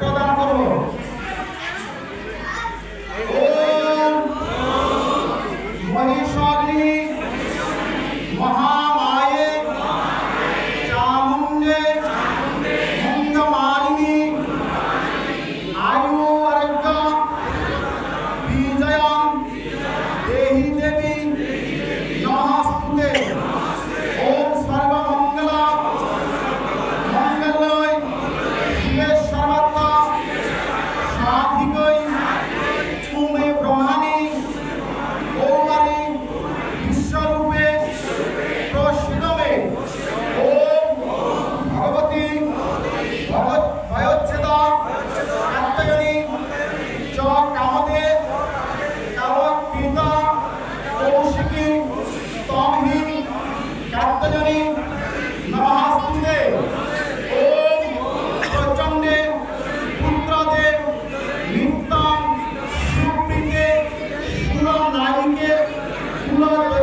todas সাধিকই ছুমে Brahmani Kaumari বিশ্বরূপে প্রসিদমে ও ভগবতী ভয়োচ্ছেদ আত্মজনী চ কামতে কামকৃতা কৌশিকী তমহীন কাত্তজনী মূল্যবান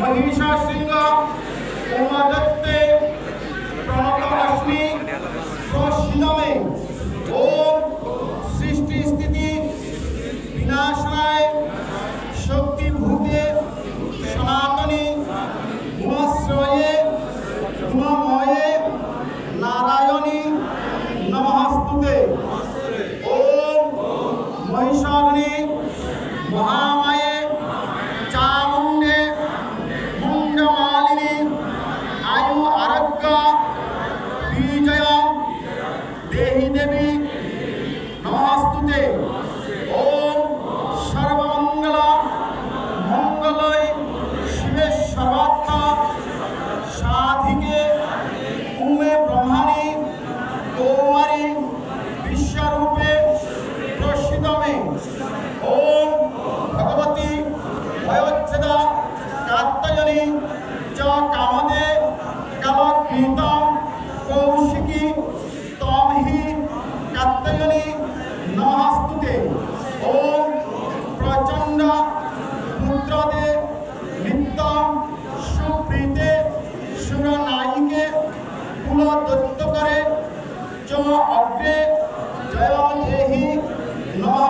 মনীষা সিংহ উমা দত্তে প্রণতা লক্ষ্মী ও সৃষ্টি স্থিতি বিনাশায় শক্তি ভূতে সনাতনী উমাশ্রয়ে, উমাময়ে নারায়ণী নমস্তুতে 평가 করে চ অগ্রে জয় দেহি নম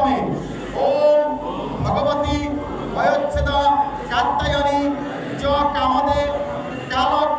মাধ্যমে ও ভগবতী ভয়োচ্ছেদ কাত্তায়নী চ কামদে কালক